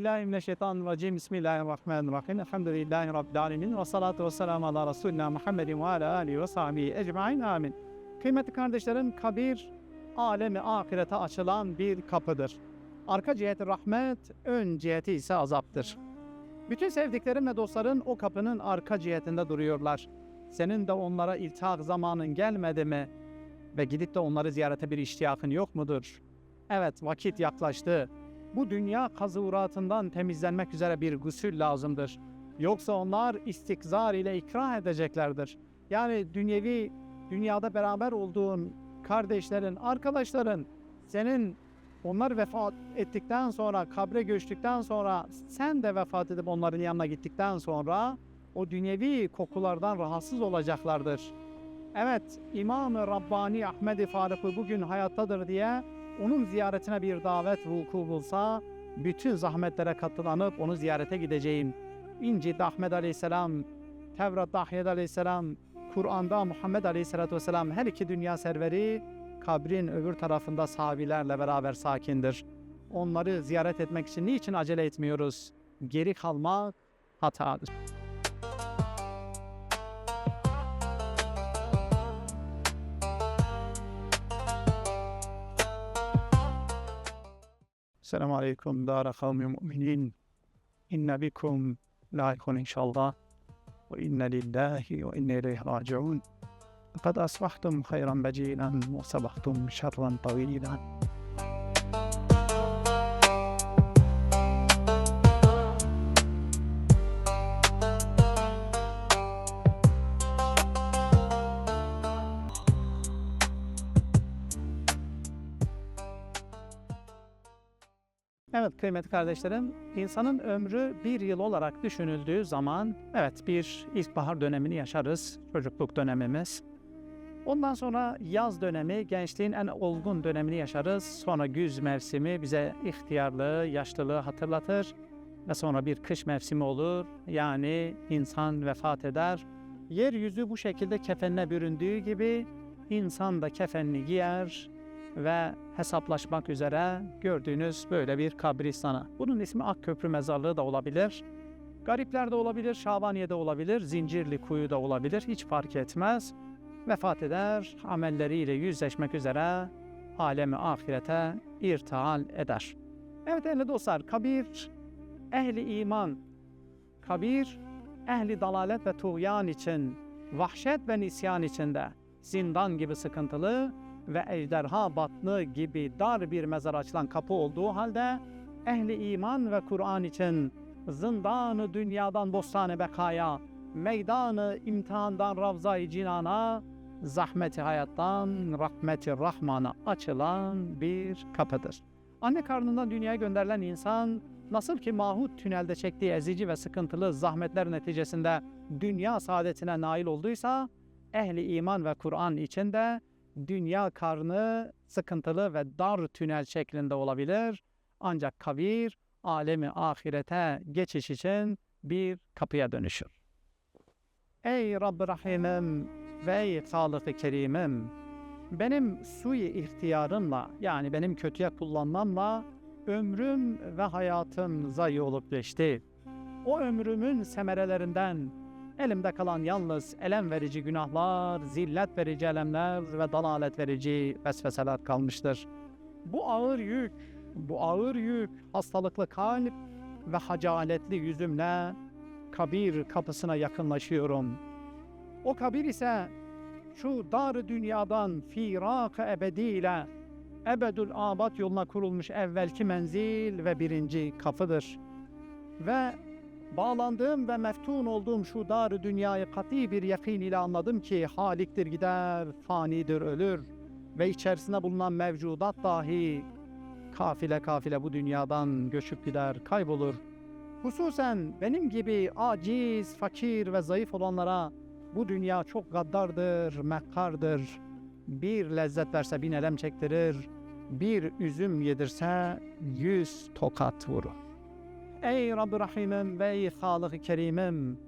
billahi mineşşeytanirracim. Bismillahirrahmanirrahim. Elhamdülillahi Rabbil alemin. Ve salatu ve selamu ala Resulina Muhammedin ve ala alihi ve sahbihi ecmain. Amin. Kıymetli kardeşlerim, kabir alemi ahirete açılan bir kapıdır. Arka ciheti rahmet, ön ciheti ise azaptır. Bütün sevdiklerin ve dostların o kapının arka cihetinde duruyorlar. Senin de onlara iltihak zamanın gelmedi mi? Ve gidip de onları ziyarete bir iştiyakın yok mudur? Evet, vakit yaklaştı. Bu dünya kazıvuratından temizlenmek üzere bir gusül lazımdır. Yoksa onlar istikzar ile ikrah edeceklerdir. Yani dünyevi, dünyada beraber olduğun kardeşlerin, arkadaşların, senin onlar vefat ettikten sonra, kabre göçtükten sonra, sen de vefat edip onların yanına gittikten sonra o dünyevi kokulardan rahatsız olacaklardır. Evet, İmam-ı Rabbani Ahmed-i Faruk'u bugün hayattadır diye onun ziyaretine bir davet vuku bulsa, bütün zahmetlere katılanıp onu ziyarete gideceğim. İncil'de Ahmed Aleyhisselam, Tevrat'ta Ahmed Aleyhisselam, Kur'an'da Muhammed Aleyhisselatü Vesselam her iki dünya serveri kabrin öbür tarafında sahabilerle beraber sakindir. Onları ziyaret etmek için niçin acele etmiyoruz? Geri kalmak hatadır. السلام عليكم دار قوم مؤمنين. إن بكم لاحقون إن شاء الله وإن لله وإنا إليه راجعون. لقد أصبحتم خيرا بجيلا وصبحتم شرا طويلا. Evet kıymetli kardeşlerim, insanın ömrü bir yıl olarak düşünüldüğü zaman evet bir ilkbahar dönemini yaşarız, çocukluk dönemimiz. Ondan sonra yaz dönemi, gençliğin en olgun dönemini yaşarız. Sonra güz mevsimi bize ihtiyarlığı, yaşlılığı hatırlatır. Ve sonra bir kış mevsimi olur. Yani insan vefat eder. Yeryüzü bu şekilde kefenine büründüğü gibi insan da kefenini giyer ve hesaplaşmak üzere gördüğünüz böyle bir kabristana. Bunun ismi Akköprü Mezarlığı da olabilir. Garipler de olabilir, Şabaniye'de olabilir, Zincirli Kuyu da olabilir. Hiç fark etmez vefat eder, amelleriyle yüzleşmek üzere alemi ahirete irtihal eder. Evet değerli dostlar, kabir ehli iman, kabir ehli dalalet ve tuğyan için, vahşet ve nisyan içinde, zindan gibi sıkıntılı ve ejderha batını gibi dar bir mezar açılan kapı olduğu halde, ehli iman ve Kur'an için zindanı dünyadan bostane bekaya, meydanı imtihandan ravza-i cinana, zahmeti hayattan rahmeti rahmana açılan bir kapıdır. Anne karnından dünyaya gönderilen insan nasıl ki mahut tünelde çektiği ezici ve sıkıntılı zahmetler neticesinde dünya saadetine nail olduysa, ehli iman ve Kur'an içinde dünya karnı sıkıntılı ve dar tünel şeklinde olabilir. Ancak kabir alemi ahirete geçiş için bir kapıya dönüşür. Ey Rabb Rahimim ve ey Halık-ı Kerimim, benim suyu ihtiyarımla yani benim kötüye kullanmamla ömrüm ve hayatım zayi olup geçti. O ömrümün semerelerinden elimde kalan yalnız elem verici günahlar, zillet verici elemler ve dalalet verici vesveseler kalmıştır. Bu ağır yük, bu ağır yük hastalıklı kalp ve hacaletli yüzümle kabir kapısına yakınlaşıyorum. O kabir ise şu dar dünyadan firak ebediyle ebedül abat yoluna kurulmuş evvelki menzil ve birinci kapıdır. Ve bağlandığım ve meftun olduğum şu dar dünyayı kat'i bir yakin ile anladım ki haliktir gider, fanidir ölür ve içerisinde bulunan mevcudat dahi kafile kafile bu dünyadan göçüp gider, kaybolur. Hususen benim gibi aciz, fakir ve zayıf olanlara bu dünya çok gaddardır, mekkardır. Bir lezzet verse bin elem çektirir, bir üzüm yedirse yüz tokat vurur. Ey Rabbi Rahimim ve ey Halık-ı Kerimim,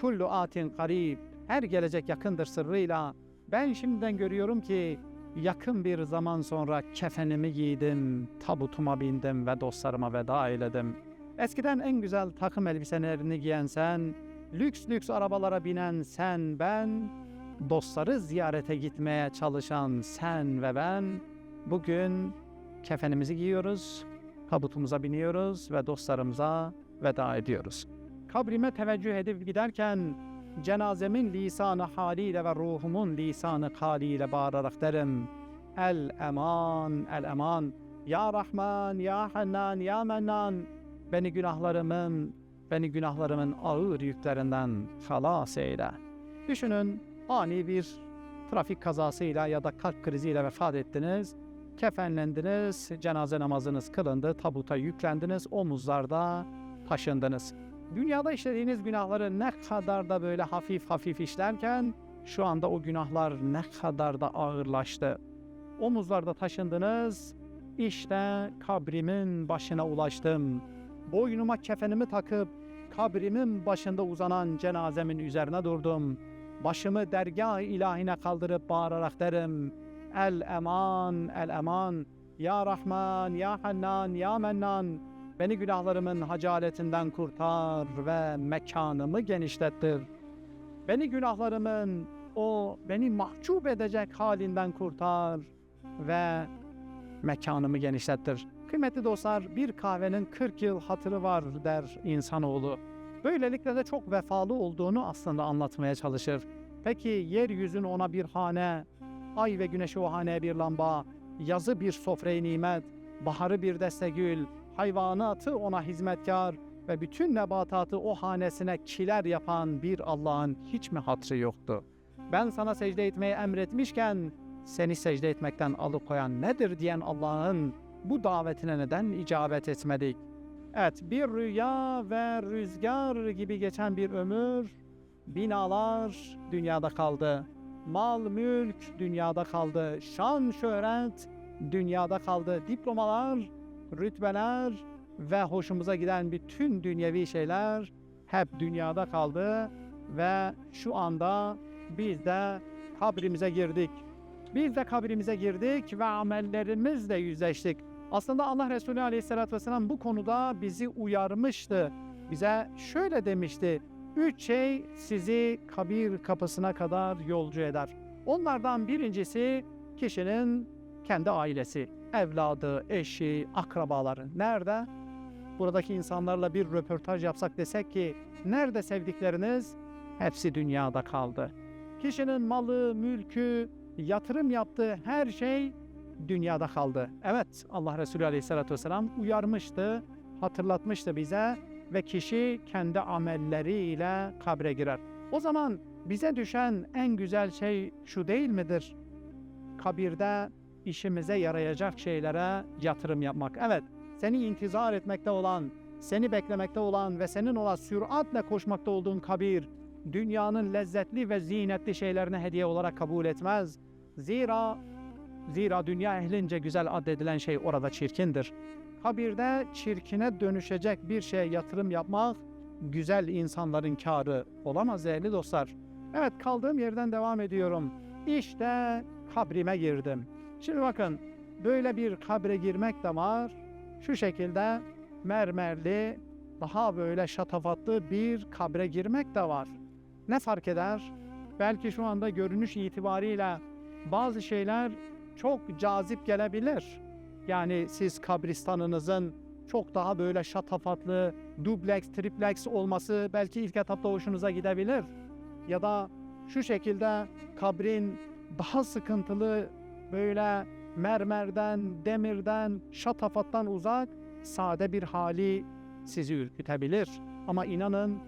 kullu atin karib, her gelecek yakındır sırrıyla. Ben şimdiden görüyorum ki yakın bir zaman sonra kefenimi giydim, tabutuma bindim ve dostlarıma veda eyledim. Eskiden en güzel takım elbiselerini giyen sen, lüks lüks arabalara binen sen ben, dostları ziyarete gitmeye çalışan sen ve ben, bugün kefenimizi giyiyoruz, tabutumuza biniyoruz ve dostlarımıza veda ediyoruz. Kabrime teveccüh edip giderken cenazemin lisanı haliyle ve ruhumun lisanı haliyle bağırarak derim. El eman, el eman. Ya Rahman, ya Hannan, ya Mennan. Beni günahlarımın, beni günahlarımın ağır yüklerinden halas eyle. Düşünün ani bir trafik kazasıyla ya da kalp kriziyle vefat ettiniz. Kefenlendiniz, cenaze namazınız kılındı, tabuta yüklendiniz, omuzlarda taşındınız. Dünyada işlediğiniz günahları ne kadar da böyle hafif hafif işlerken şu anda o günahlar ne kadar da ağırlaştı. Omuzlarda taşındınız, işte kabrimin başına ulaştım. Boynuma kefenimi takıp kabrimin başında uzanan cenazemin üzerine durdum. Başımı dergah ilahine kaldırıp bağırarak derim. El eman, el eman. Ya Rahman, ya Hannan, ya Mennan. Beni günahlarımın hacaletinden kurtar ve mekanımı genişlettir. Beni günahlarımın o beni mahcup edecek halinden kurtar ve mekanımı genişlettir. Kıymetli dostlar bir kahvenin 40 yıl hatırı var der insanoğlu. Böylelikle de çok vefalı olduğunu aslında anlatmaya çalışır. Peki yeryüzün ona bir hane, ay ve güneşi o haneye bir lamba, yazı bir sofrayı nimet, baharı bir deste gül, hayvanatı ona hizmetkar ve bütün nebatatı o hanesine kiler yapan bir Allah'ın hiç mi hatrı yoktu? Ben sana secde etmeyi emretmişken seni secde etmekten alıkoyan nedir diyen Allah'ın bu davetine neden icabet etmedik? Evet bir rüya ve rüzgar gibi geçen bir ömür, binalar dünyada kaldı. Mal, mülk dünyada kaldı. Şan, şöhret dünyada kaldı. Diplomalar, rütbeler ve hoşumuza giden bütün dünyevi şeyler hep dünyada kaldı ve şu anda biz de kabrimize girdik. Biz de kabrimize girdik ve amellerimizle yüzleştik. Aslında Allah Resulü Aleyhisselatü Vesselam bu konuda bizi uyarmıştı. Bize şöyle demişti. Üç şey sizi kabir kapısına kadar yolcu eder. Onlardan birincisi kişinin kendi ailesi, evladı, eşi, akrabaları. Nerede? Buradaki insanlarla bir röportaj yapsak desek ki nerede sevdikleriniz? Hepsi dünyada kaldı. Kişinin malı, mülkü, yatırım yaptığı her şey dünyada kaldı. Evet Allah Resulü Aleyhisselatü Vesselam uyarmıştı, hatırlatmıştı bize ve kişi kendi amelleriyle kabre girer. O zaman bize düşen en güzel şey şu değil midir? Kabirde işimize yarayacak şeylere yatırım yapmak. Evet, seni intizar etmekte olan, seni beklemekte olan ve senin ola süratle koşmakta olduğun kabir, dünyanın lezzetli ve zinetli şeylerine hediye olarak kabul etmez. Zira zira dünya ehlince güzel addedilen şey orada çirkindir. Kabirde çirkine dönüşecek bir şeye yatırım yapmak güzel insanların karı olamaz değerli dostlar. Evet kaldığım yerden devam ediyorum. İşte kabrime girdim. Şimdi bakın böyle bir kabre girmek de var. Şu şekilde mermerli daha böyle şatafatlı bir kabre girmek de var. Ne fark eder? Belki şu anda görünüş itibariyle bazı şeyler çok cazip gelebilir. Yani siz kabristanınızın çok daha böyle şatafatlı, dubleks, triplex olması belki ilk etapta hoşunuza gidebilir. Ya da şu şekilde kabrin daha sıkıntılı böyle mermerden, demirden, şatafattan uzak sade bir hali sizi ürkütebilir. Ama inanın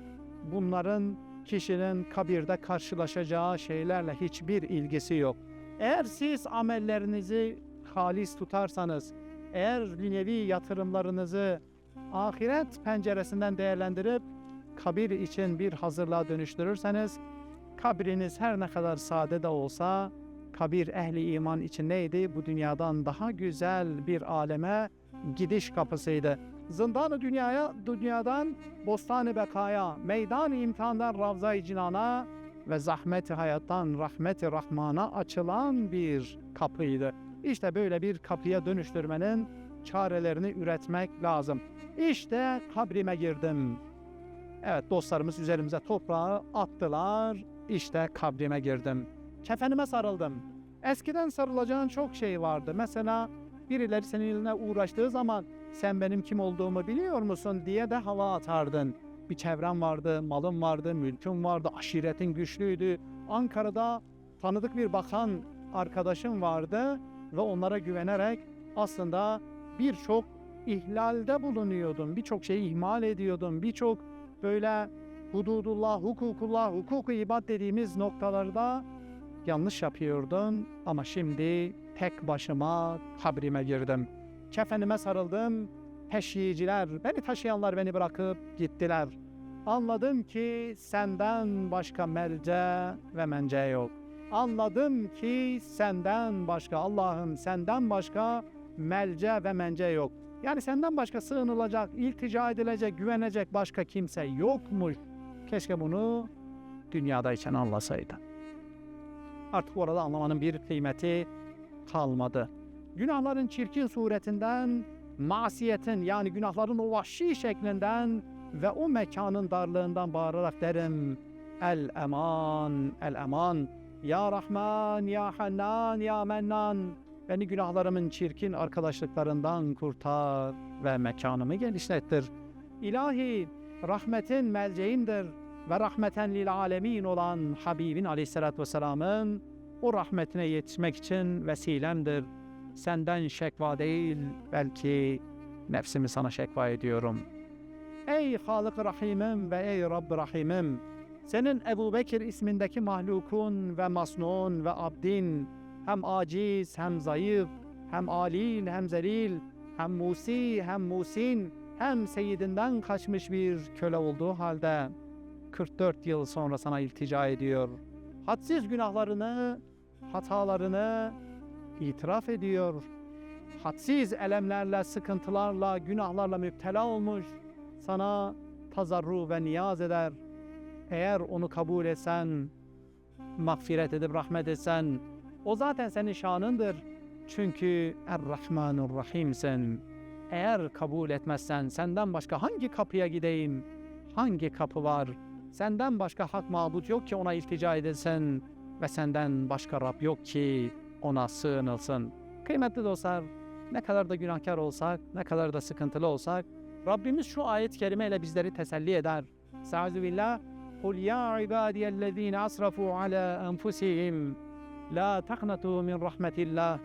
bunların kişinin kabirde karşılaşacağı şeylerle hiçbir ilgisi yok. Eğer siz amellerinizi halis tutarsanız, eğer dünyevi yatırımlarınızı ahiret penceresinden değerlendirip kabir için bir hazırlığa dönüştürürseniz, kabriniz her ne kadar sade de olsa, kabir ehli iman için neydi? Bu dünyadan daha güzel bir aleme gidiş kapısıydı. Zindan-ı dünyaya, dünyadan bostan-ı bekaya, meydan-ı imtihandan ravza-i cinana ve zahmet-i hayattan rahmet-i rahmana açılan bir kapıydı. İşte böyle bir kapıya dönüştürmenin çarelerini üretmek lazım. İşte kabrime girdim. Evet dostlarımız üzerimize toprağı attılar. İşte kabrime girdim. Kefenime sarıldım. Eskiden sarılacağın çok şey vardı. Mesela birileri seninle uğraştığı zaman sen benim kim olduğumu biliyor musun diye de hava atardın. Bir çevren vardı, malın vardı, mülkün vardı, aşiretin güçlüydü. Ankara'da tanıdık bir bakan arkadaşım vardı ve onlara güvenerek aslında birçok ihlalde bulunuyordun. Birçok şeyi ihmal ediyordun. Birçok böyle hududullah, hukukullah, hukuku ibad dediğimiz noktalarda yanlış yapıyordun. Ama şimdi tek başıma kabrime girdim. Kefenime sarıldım. Teşyiciler, beni taşıyanlar beni bırakıp gittiler. Anladım ki senden başka melce ve mence yok. Anladım ki senden başka Allah'ım senden başka melce ve mence yok. Yani senden başka sığınılacak, iltica edilecek, güvenecek başka kimse yokmuş. Keşke bunu dünyadayken anlasaydı. Artık orada anlamanın bir kıymeti kalmadı. Günahların çirkin suretinden, masiyetin yani günahların o vahşi şeklinden ve o mekanın darlığından bağırarak derim. El eman, el eman. Ya Rahman, Ya Hannan, Ya Mennan. Beni günahlarımın çirkin arkadaşlıklarından kurtar ve mekanımı genişlettir. İlahi, rahmetin melceğimdir ve rahmeten lil alemin olan Habibin aleyhissalatü vesselamın o rahmetine yetişmek için vesilemdir. Senden şekva değil, belki nefsimi sana şekva ediyorum. Ey Halık Rahimim ve ey Rabb Rahimim! Senin Ebu Bekir ismindeki mahlukun ve masnun ve abdin hem aciz hem zayıf, hem alil hem zelil, hem musi hem musin, hem seyidinden kaçmış bir köle olduğu halde 44 yıl sonra sana iltica ediyor. Hadsiz günahlarını, hatalarını itiraf ediyor. Hadsiz elemlerle, sıkıntılarla, günahlarla müptela olmuş. Sana tazarru ve niyaz eder. Eğer onu kabul etsen, mağfiret edip rahmet etsen, o zaten senin şanındır. Çünkü Er-Rahmanur Rahim'sin. Eğer kabul etmezsen senden başka hangi kapıya gideyim? Hangi kapı var? Senden başka hak mabut yok ki ona iltica edilsin ve senden başka Rab yok ki ona sığınılsın. Kıymetli dostlar, ne kadar da günahkar olsak, ne kadar da sıkıntılı olsak, Rabbimiz şu ayet-i kerimeyle bizleri teselli eder. Estaizu billah. قُلْ يَا عِبَادِيَ الَّذ۪ينَ أَسْرَفُوا عَلَى أَنْفُسِهِمْ لَا تَقْنَطُوا مِنْ رَحْمَةِ اللّٰهِ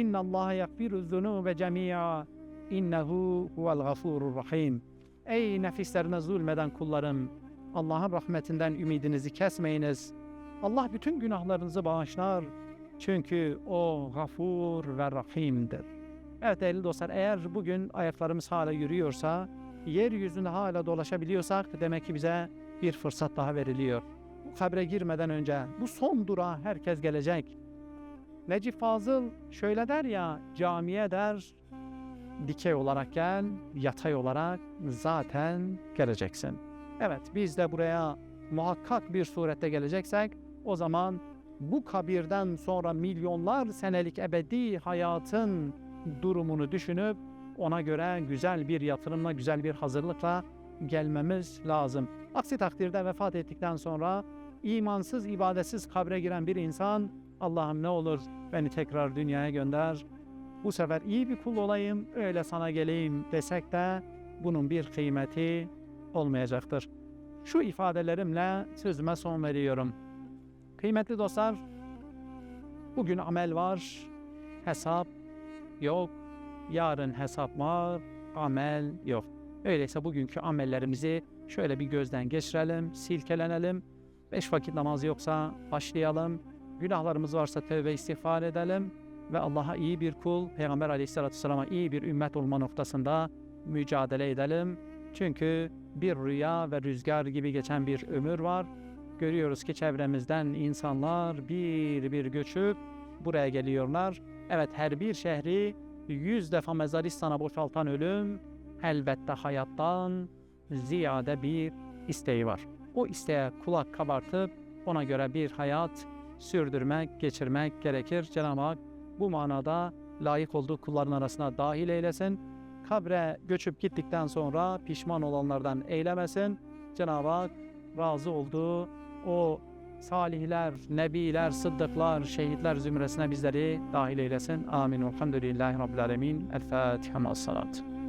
اِنَّ اللّٰهَ يَغْفِرُ الذُّنُوبَ جَمِيعًا اِنَّهُ هُوَ الْغَفُورُ الرَّحِيمُ Ey nefislerine zulmeden kullarım! Allah'ın rahmetinden ümidinizi kesmeyiniz. Allah bütün günahlarınızı bağışlar. Çünkü O gafur ve rahimdir. Evet değerli dostlar eğer bugün ayaklarımız hala yürüyorsa, yeryüzünde hala dolaşabiliyorsak demek ki bize bir fırsat daha veriliyor. Bu kabre girmeden önce bu son durağa herkes gelecek. Necip Fazıl şöyle der ya camiye der dikey olarak gel, yatay olarak zaten geleceksin. Evet biz de buraya muhakkak bir surette geleceksek o zaman bu kabirden sonra milyonlar senelik ebedi hayatın durumunu düşünüp ona göre güzel bir yatırımla, güzel bir hazırlıkla gelmemiz lazım. Aksi takdirde vefat ettikten sonra imansız, ibadetsiz kabre giren bir insan Allah'ım ne olur beni tekrar dünyaya gönder. Bu sefer iyi bir kul olayım, öyle sana geleyim desek de bunun bir kıymeti olmayacaktır. Şu ifadelerimle sözüme son veriyorum. Kıymetli dostlar, bugün amel var, hesap yok. Yarın hesap var, amel yok. Öyleyse bugünkü amellerimizi şöyle bir gözden geçirelim, silkelenelim. Beş vakit namaz yoksa başlayalım. Günahlarımız varsa tövbe istiğfar edelim. Ve Allah'a iyi bir kul, Peygamber aleyhissalatü vesselam'a iyi bir ümmet olma noktasında mücadele edelim. Çünkü bir rüya ve rüzgar gibi geçen bir ömür var. Görüyoruz ki çevremizden insanlar bir bir göçüp buraya geliyorlar. Evet her bir şehri yüz defa mezaristana boşaltan ölüm elbette hayattan ziyade bir isteği var. O isteğe kulak kabartıp ona göre bir hayat sürdürmek, geçirmek gerekir. Cenab-ı Hak bu manada layık olduğu kulların arasına dahil eylesin. Kabre göçüp gittikten sonra pişman olanlardan eylemesin. Cenab-ı Hak razı olduğu o salihler, nebiler, sıddıklar, şehitler zümresine bizleri dahil eylesin. Amin. Elhamdülillahi Rabbil Alemin. El Fatiha. Salat.